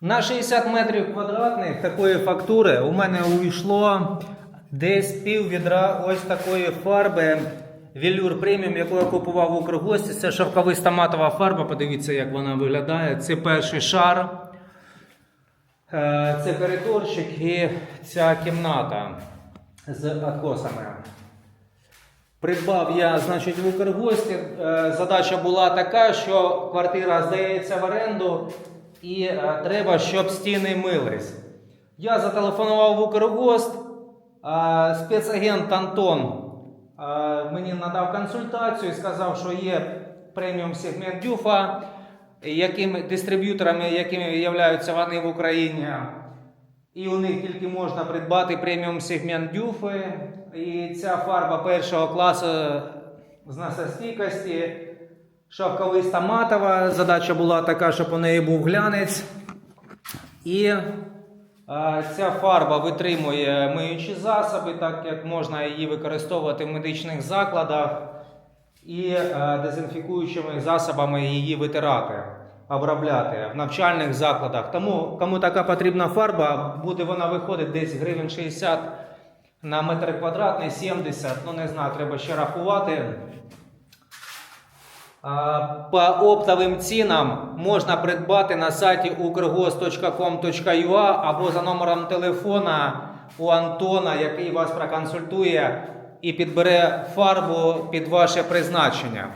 На 60 метрів квадратних такої фактури у мене увійшло десь пів відра ось такої фарби Велюр преміум, яку я купував в Укргості. Це шовковиста матова фарба. Подивіться, як вона виглядає. Це перший шар. Е, Це коридорчик і ця кімната з откосами. Придбав я, значить, в Укргості. Е, Задача була така, що квартира здається в оренду і е, треба, щоб стіни мились. Я зателефонував в Укргост, а спецагент Антон е, мені надав консультацію і сказав, що є преміум сегмент дюфа, яким, дистриб'юторами, якими являються вони в Україні. І у них тільки можна придбати преміум сегмент дюфи. І ця фарба першого класу зносостійкості, шовковиста матова. Задача була така, щоб у неї був глянець. І ця фарба витримує миючі засоби, так як можна її використовувати в медичних закладах і е, дезінфікуючими засобами її витирати, обробляти в навчальних закладах. Тому кому така потрібна фарба, буде вона виходить десь гривень 60 на метр квадратний, 70, ну не знаю, треба ще рахувати. По оптовим цінам можна придбати на сайті ukrgos.com.ua або за номером телефона у Антона, який вас проконсультує і підбере фарбу під ваше призначення.